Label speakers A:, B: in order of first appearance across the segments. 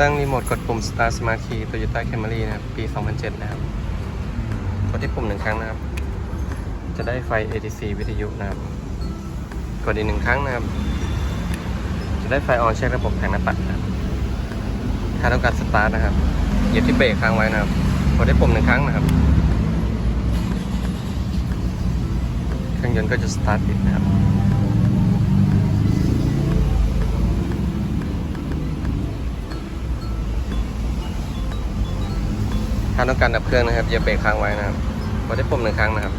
A: ตั้งรีโมทกดปุ่ม Start Smart Key Toyota Camry นะครับ ปี 2007 นะครับ กดที่ปุ่มหนึ่งครั้งนะครับ จะได้ไฟ ATC วิทยุนะครับ กดอีกหนึ่งครั้งนะครับ จะได้ไฟออนเช็คระบบแผงหน้าปัดนะครับถ้าต้องการสตาร์ทนะครับเหยียบที่เบรกค้างไว้นะครับ กดได้ปุ่มหนึ่งครั้งนะครับ เครื่องยนต์ก็จะสตาร์ทติดนะครับ ถ้าต้องการดับเครื่องนะครับอย่าเบรกค้างไว้นะครับกดได้ปุ่มหนึ่งครั้งนะครับ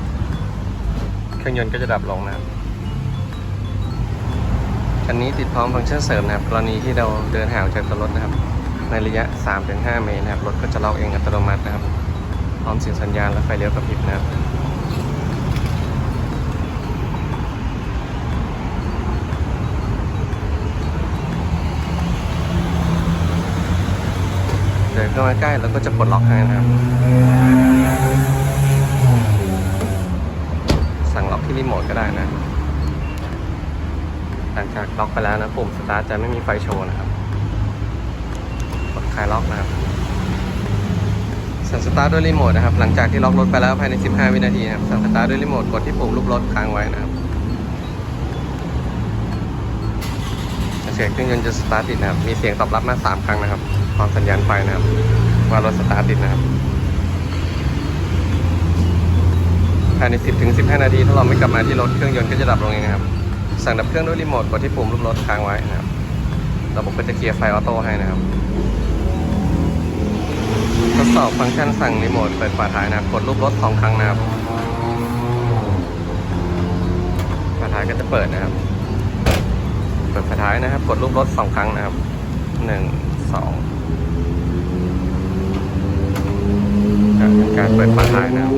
A: เครื่องยนต์ก็จะดับลงนะครับคันนี้ติดพร้อมฟังก์ชันเสริมนะครับกรณีที่เราเดินห่างจากตัวรถนะครับ ในระยะ 3-5 เมตรนะครับรถก็จะล็อกเองอัตโนมัตินะครับ พร้อมเสียงสัญญาณและไฟเลี้ยวกระพริบนะครับ เดินเข้ามาใกล้แล้วก็จะปลดล็อกให้นะครับ สั่งล็อกที่รีโมทก็ได้นะ หลังจากล็อกไปแล้วนะปุ่มสตาร์ทจะไม่มีไฟโชว์นะครับกดคลายล็อกนะครับสั่งสตาร์ทด้วยรีโมทนะครับ หลังจากที่ล็อกรถไปแล้วภายใน 15 วินาทีนะครับสั่งสตาร์ทด้วยรีโมทกดที่ปุ่มรูปรถค้างไว้นะครับ เสียงเครื่องยนต์จะสตาร์ทติดนะครับ มีเสียงตอบรับมา 3 ครั้งนะครับพร้อมสัญญาณไฟนะครับ ว่ารถสตาร์ทติดนะครับภายใน 10ถึง15 นาที ถ้าเราไม่กลับมาที่รถเครื่องยนต์ก็จะดับลงเองนะครับ สั่งดับเครื่องด้วยรีโมทกดที่ปุ่มรูปรถค้างไว้นะครับ ระบบก็จะเคลียร์ไฟออโต้ให้นะครับ ทดสอบฟังก์ชันสั่งรีโมทเปิดฝาท้ายนะครับ กดรูปรถสองครั้งนะครับฝาท้ายก็จะเปิดนะครับ เปิดท้ายนะครับ กดรูปรถสองครั้งนะครับหนึ่งสองการเปิดฝาท้ายนะครับ